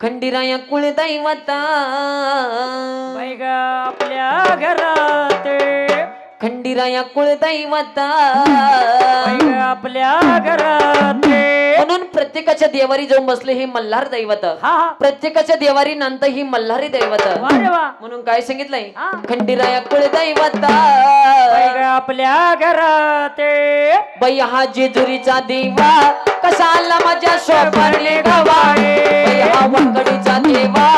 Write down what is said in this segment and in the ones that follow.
खंडीराया कुळदैवता बाई ग आपल्या घरात. खंडीराया कुळदैवता बाई ग आपल्या घरात. म्हणून प्रत्येकाच्या देवारी जाऊन बसले हे मल्हार दैवत. हा प्रत्येकाच्या देवारी नांत ही मल्हारी दैवत. वा म्हणून काय सांगितलंय? हा. खंडीराया कुळदैवता बाई ग आपल्या घरात. बाई हा जेजुरीचा देवा. कसा आला माझ्या स्वप्ने गवाळे हा वंकडीचा देवा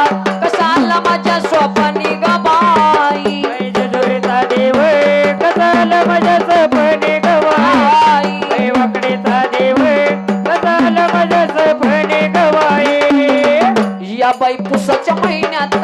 कसा आला माझ्या स्वप्ने गबाई बाई जेजुरीचा देव कसाल माझ्याच पणे गवाई वाकडीचा देव कसाल माझ्याच पणे गवाई या बाई पुसाच्या महिन्यात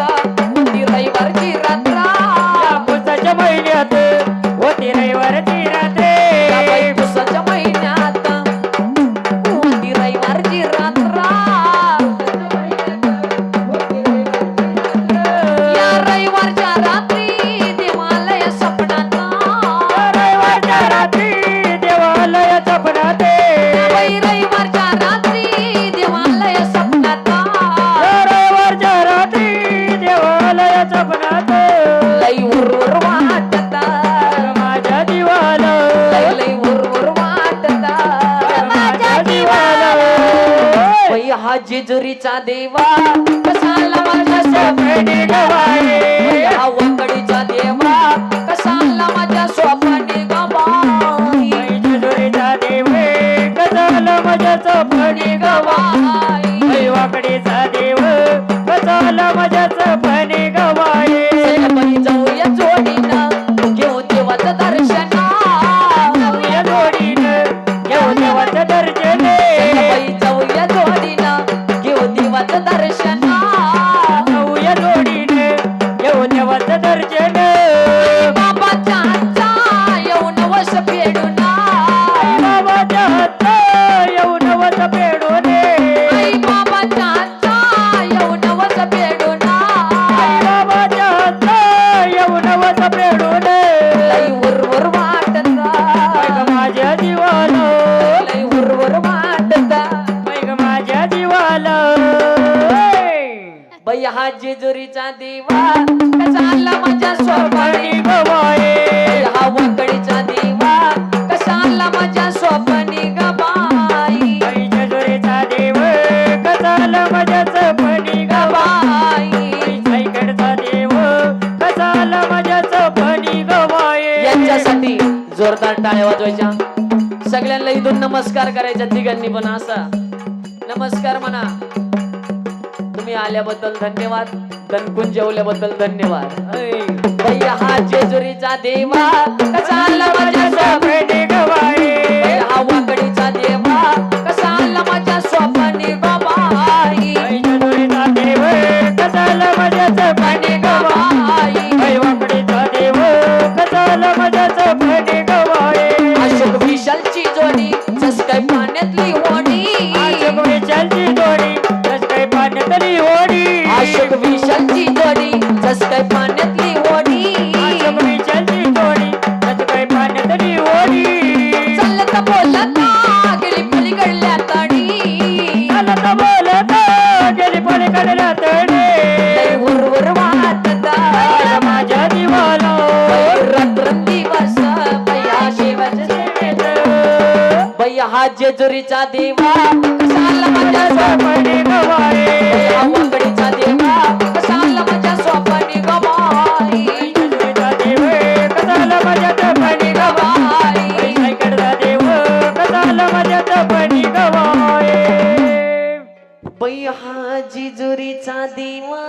जेजुरीचा देवा कसाला माझ्या स्वप्ने वंकडीचा देवा कसाला माझ्या स्वप्ने गबाई जेजुरीचा देव कसाल माझ्याच फणी गवाई गवाई हा जेजुरीचा देवा. कसा आला माझ्या स्वप्नी गवाये. हा वंकडीचा देवा. कसा आला माझ्या स्वप्नी गबाई आई जेजुरीचा देव. कसाल माझ्याच फणी गवाई. गबाई साईकडचा देव. कसाल माझ्याच फणी गवाये. यांच्यासाठी जोरदार टाळ्या वाजवायच्या. सगळ्यांना इथून नमस्कार करायच्या तिघांनी पण असा. नमस्कार म्हणा. तुम्ही आल्याबद्दल धन्यवाद. दणकून जेवल्याबद्दल धन्यवाद. बाई हा जेजुरीचा देवा. कसा आला माझ्या हा वाकडीचा देवा. हा जेजुरीचा देवा कशाला माझ्या स्वप्नी स्वप्ने गवाये बया वंकडीचा देवा कशाला माझ्या स्वप्नी गवाई? जेजुरीचा देव कसाला माझ्या तपणी गवाई? साईकडचा देव कसाला माझ्या तपणी गवाये बाई हा जिजुरीचा देवा.